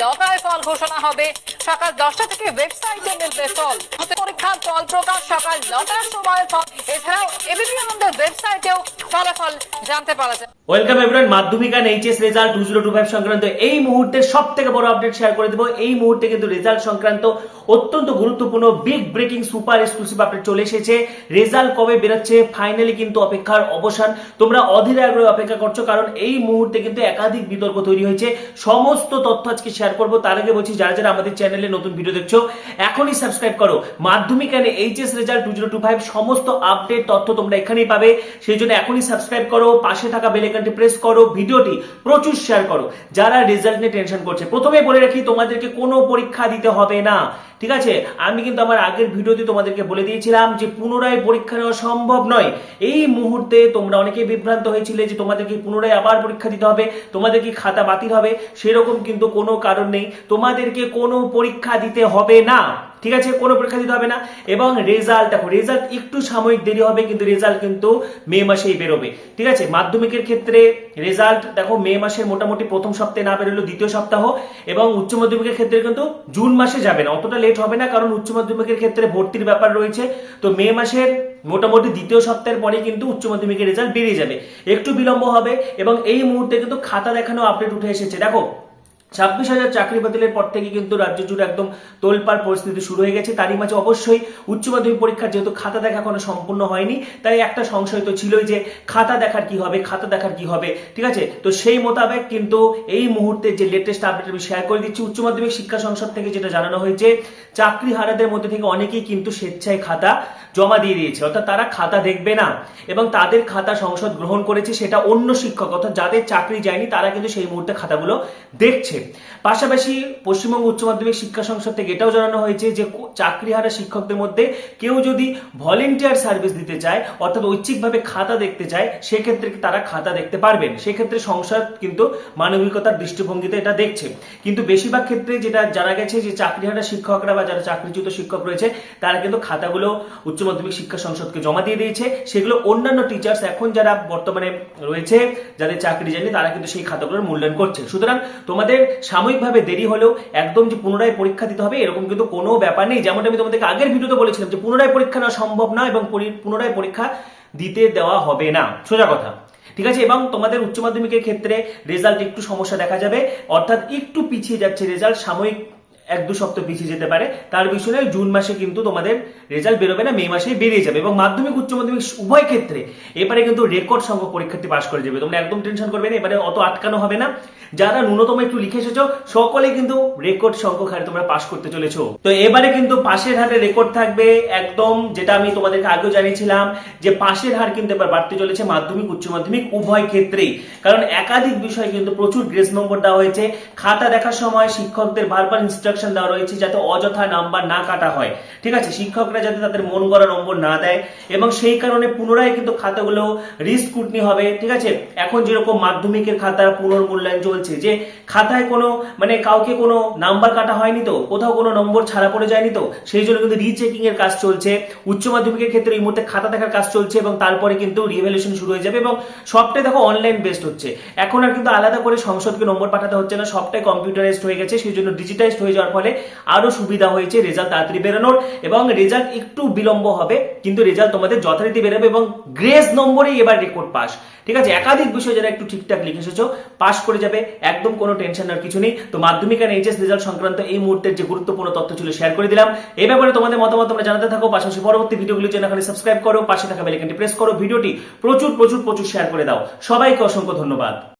নটায় ফল ঘোষণা হবে। সকাল দশটা থেকে ওয়েবসাইটে মিলবে ফল। পরীক্ষার ফল প্রকাশ সকাল নটার সময় ফল। এছাড়াও এবিপি আনন্দের ওয়েবসাইটেও ফলাফল জানতে পারা যায় ওয়েলকাম এভরিওয়ান মাধ্যমিক আর HS result two zero two five সংক্রান্ত এই মুহূর্তে সব থেকে বড় আপডেট শেয়ার করে দেবো। এই মুহূর্তে কিন্তু রেজাল্ট সংক্রান্ত অত্যন্ত গুরুত্বপূর্ণ big breaking super exclusive update চলে এসেছে। রেজাল্ট কবে বেরোচ্ছে? ফাইনালি কিন্তু অপেক্ষার অবসান। তোমরা অধীরে আগ্রহে অপেক্ষা করছ, কারণ এই মুহূর্তে কিন্তু একাধিক বিতর্ক তৈরি হয়েছে। সমস্ত তথ্য আজকে শেয়ার করব। তার আগে বলছি, যারা যারা আমাদের চ্যানেলে নতুন ভিডিও দেখছ, এখনই সাবস্ক্রাইব করো। মাধ্যমিক আর HS result two zero two five সমস্ত আপডেট তথ্য তোমরা এখানেই পাবে। সেই জন্য এখনই সাবস্ক্রাইব করো, পাশে থাকা বেল আইকনটি প্রেস করো, ভিডিওটি প্রচুর শেয়ার করো, যারা রেজাল্ট নিয়ে টেনশন করছে। প্রথমে বলে রাখি, তোমাদেরকে কোনো পরীক্ষা দিতে হবে না, ঠিক আছে? আমি কিন্তু আমার আগের ভিডিওতে তোমাদেরকে বলে দিয়েছিলাম যে, পুনরায় পরীক্ষা নেওয়া সম্ভব নয়। এই মুহূর্তে তোমরা অনেকে বিভ্রান্ত হয়েছিলে যে, তোমাদেরকে পুনরায় আবার পরীক্ষা দিতে হবে, তোমাদের কি খাতা বাতিল হবে? সেরকম কিন্তু কোনো কারণ নেই। তোমাদেরকে কোনো পরীক্ষা দিতে হবে না। ঠিক আছে? কোনো পরীক্ষা দিতে হবে না। এবং রেজাল্ট দেখো রেজাল্ট একটু সাময়িক দেরি হবে, কিন্তু রেজাল্ট কিন্তু মে মাসেই বেরোবে। ঠিক আছে? মাধ্যমিকের ক্ষেত্রে রেজাল্ট দেখো, মে মাসের মোটামুটি প্রথম সপ্তাহে না বেরোলো দ্বিতীয় সপ্তাহ, এবং উচ্চ মাধ্যমিকের ক্ষেত্রে কিন্তু জুন মাসে যাবে না। অতটা লেট হবে না, কারণ উচ্চ মাধ্যমিকের ক্ষেত্রে ভর্তির ব্যাপার রয়েছে। তো মে মাসের মোটামুটি দ্বিতীয় সপ্তাহের পরে কিন্তু উচ্চ মাধ্যমিকের রেজাল্ট বেরিয়ে যাবে। একটু বিলম্ব হবে, এবং এই মুহূর্তে কিন্তু খাতা দেখানো আপডেট উঠে এসেছে। দেখো ছাব্বিশ হাজার চাকরি বাতিলের পর থেকে কিন্তু রাজ্য জুড়ে একদম তোলপাড় পরিস্থিতি শুরু হয়ে গেছে। তারই মাঝে অবশ্যই উচ্চ মাধ্যমিক পরীক্ষার যেহেতু খাতা দেখা এখনও সম্পূর্ণ হয়নি, তাই একটা সংশয় তো ছিলই যে খাতা দেখার কি হবে, খাতা দেখার কি হবে, ঠিক আছে? তো সেই মোতাবেক কিন্তু এই মুহূর্তে যে লেটেস্ট আপডেট আমি শেয়ার করে দিচ্ছি, উচ্চ মাধ্যমিক শিক্ষা সংসদ থেকে যেটা জানানো হয়েছে, চাকরি হারাদের মধ্যে থেকে অনেকেই কিন্তু স্বেচ্ছায় খাতা জমা দিয়ে দিয়েছে, অর্থাৎ তারা খাতা দেখবে না এবং তাদের খাতা সংসদ গ্রহণ করেছে সেটা অন্য শিক্ষক, অর্থাৎ যাদের চাকরি যায়নি তারা কিন্তু সেই মুহূর্তে খাতাগুলো দেখছে। পাশাপাশি পশ্চিমবঙ্গ উচ্চ মাধ্যমিক শিক্ষা সংসদ থেকে এটাও জানানো হয়েছে যে চাকরিহারা শিক্ষকদের মধ্যে কেউ যদি ভলেন্টিয়ার সার্ভিস দিতে চায়, অর্থাৎ ঐচ্ছিকভাবে খাতা দেখতে চায়, সেক্ষেত্রে তারা খাতা দেখতে পারবেন? সেক্ষেত্রে সংসদ কিন্তু মানবিকতার দৃষ্টিভঙ্গিতে এটা দেখছে। কিন্তু বেশিরভাগ ক্ষেত্রে যেটা জানা গেছে যে, চাকরিহারা শিক্ষকরা বা যারা চাকরিচ্যুত শিক্ষক রয়েছে, তারা কিন্তু খাতাগুলো উচ্চ মাধ্যমিক শিক্ষা সংসদকে জমা দিয়ে দিয়েছে। সেগুলো অন্যান্য টিচার্স এখন যারা বর্তমানে রয়েছে, যাদের চাকরি জানি তারা কিন্তু সেই খাতাগুলোর মূল্যায়ন করছে। সুতরাং তোমাদের সাময়িকভাবে দেরি হলেও একদম যে পুনরায় পরীক্ষা দিতে হবে, এরকম কিন্তু কোনো ব্যাপার নেই। যেমনটা আমি তোমাদেরকে আগের ভিডিওতে বলেছিলাম যে পুনরায় পরীক্ষা নেওয়া সম্ভব না এবং পুনরায় পরীক্ষা দিতে দেওয়া হবে না। সোজা কথা। ঠিক আছে? এবং তোমাদের উচ্চ মাধ্যমিকের ক্ষেত্রে রেজাল্ট একটু সমস্যা দেখা যাবে। অর্থাৎ একটু পিছিয়ে যাচ্ছে রেজাল্ট, সাময়িক এক দু সপ্তাহ পিছিয়ে যেতে পারে। তার বিষয়ে জুন মাসে কিন্তু তোমাদের রেজাল্ট বেরোবে না, মে মাসেই বেরিয়ে যাবে এবং মাধ্যমিক, উচ্চ মাধ্যমিক উভয় ক্ষেত্রে এবারে কিন্তু রেকর্ড সংখ্যক পরীক্ষার্থী পাশ করে যাবে। তোমরা একদম টেনশন করবে না, এবারে অত আটকানো হবে না। যারা ন্যূনতম একটু লিখে এসেছ, সকলে কিন্তু রেকর্ড সংখ্যক হারে তোমরা পাশ করতে চলেছো। তো এবারে কিন্তু পাশের হারে রেকর্ড থাকবে একদম যেটা আমি তোমাদেরকে আগেও জানিয়েছিলাম, যে পাশের হার কিন্তু এবার বাড়তে চলেছে মাধ্যমিক, উচ্চ মাধ্যমিক উভয় ক্ষেত্রেই। কারণ একাধিক বিষয়ে কিন্তু প্রচুর গ্রেস নম্বর দেওয়া হয়েছে। খাতা দেখার সময় শিক্ষকদের বারবার ইনস্ট্রাকশন দেওয়া রয়েছে যাতে অযথা নাম্বার না কাটা হয়। ঠিক আছে? শিক্ষকরা যাতে তাদের মন গড়া নম্বর না দেয় এবং সেই কারণে পুনরায় কিন্তু খাতাগুলো রিস্কুটনি হবে। ঠিক আছে? এখন যেরকম মাধ্যমিকের খাতা পুনর্মূল্যায়ন চলছে যে খাতায় কোনো মানে কাউকে কোনো নাম্বার কাটা হয়নি তো, কোথাও কোনো নম্বর ছাড়া পড়ে যায়নি তো, সেই জন্য কিন্তু রিচেকিং এর কাজ চলছে। উচ্চ মাধ্যমিকের ক্ষেত্রে এই মুহূর্তে খাতা দেখার কাজ চলছে এবং তারপরে কিন্তু রিভ্যালুয়েশন শুরু হয়ে যাবে এবং সবটাই দেখো অনলাইন বেসড হচ্ছে। এখন আর কিন্তু আলাদা করে সংসদকে নম্বর পাঠাতে হচ্ছে না, সবটাই কম্পিউটারাইজড হয়ে গেছে, সেই জন্য ডিজিটাইজড হয়ে যাওয়ার ফলে আরও সুবিধা হয়েছে। রেজাল্ট তাড়াতাড়ি বেরোনোর এবং রেজাল্ট একটু বিলম্ব হবে, কিন্তু রেজাল্ট তোমাদের যথারীতি বেরোবে এবং গ্রেস নম্বরেই এবার রেকর্ড পাস ঠিক আছে? একাধিক বিষয় যারা একটু ঠিকঠাক লিখে এসেছ পাস করে যাবে, একদম কোনো টেনশন আর কিছু নেই। তো মাধ্যমিক আর এইচএস রেজাল্ট সংক্রান্ত এই মুহূর্তের যে গুরুত্বপূর্ণ তথ্য ছিল শেয়ার করে দিলাম। এই ব্যাপারে তোমাদের মতামত তোমরা জানাতে থাকো। পাশাপাশি পরবর্তী ভিডিওগুলির জন্য এখানে সাবস্ক্রাইব করো, পাশে থাকা বেলাইকনটি প্রেস করো। ভিডিওটি প্রচুর প্রচুর প্রচুর শেয়ার করে দাও। সবাইকে অসংখ্য ধন্যবাদ।